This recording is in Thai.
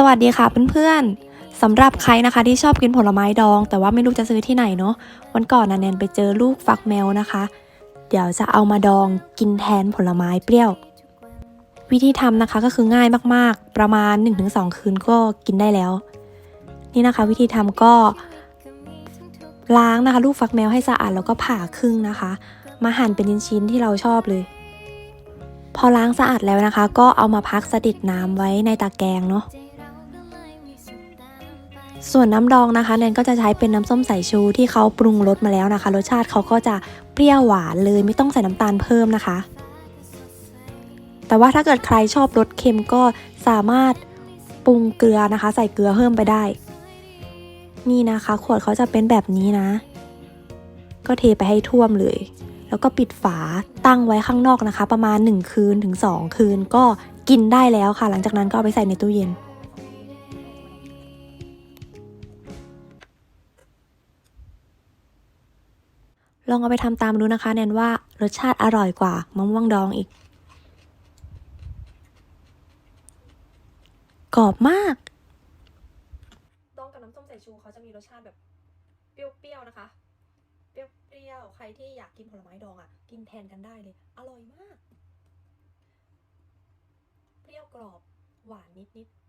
สวัสดีค่ะเพื่อนๆสำหรับใครนะคะที่ชอบกินผลไม้ดอง แต่ว่าไม่รู้จะซื้อที่ไหนเนาะวันก่อนนะแนนไปเจอลูกฟักแมวนะคะ เดี๋ยวจะเอามาดองกินแทนผลไม้เปรี้ยว วิธีทำนะคะก็คือง่ายมากๆ ประมาณ 1-2 คืนก็กินได้แล้ว นี่นะคะ วิธีทำก็ล้างนะคะ ลูกฟักแมวให้สะอาดแล้วก็ผ่าครึ่งนะคะ มาหั่นเป็นชิ้นๆที่เราชอบเลย พอล้างสะอาดแล้วนะคะ ก็เอามาพักสะดิดน้ำไว้ในตะแกรงเนาะ ส่วนน้ำดองนะคะแนนก็จะใช้เป็นน้ำส้มสายชูที่เขาปรุงรสมาแล้วนะคะ รสชาติเขาก็จะเปรี้ยวหวานเลยไม่ต้องใส่น้ำตาลเพิ่มนะคะ แต่ว่าถ้าเกิดใครชอบรสเค็มก็สามารถปรุงเกลือนะคะ ใส่เกลือเพิ่มไปได้ นี่นะคะ ขวดเขาจะเป็นแบบนี้นะ ก็เทไปให้ท่วมเลย แล้วก็ปิดฝาตั้งไว้ข้างนอกนะคะ ประมาณ 1 คืนถึง 2 คืนก็กินได้แล้วค่ะ หลังจากนั้นก็เอาไปใส่ในตู้เย็น ลองเอาไปทำตามดูนะคะ แนนว่ารสชาติอร่อยกว่ามะม่วงดองอีก กรอบมากดองกับน้ำส้มสายชูเขาจะมีรสชาติแบบเปรี้ยวๆนะคะ เปรี้ยวๆ ใครที่อยากกินผลไม้ดองอะ กินแทนกันได้เลย อร่อยมาก เปรี้ยวกรอบ หวานนิดๆ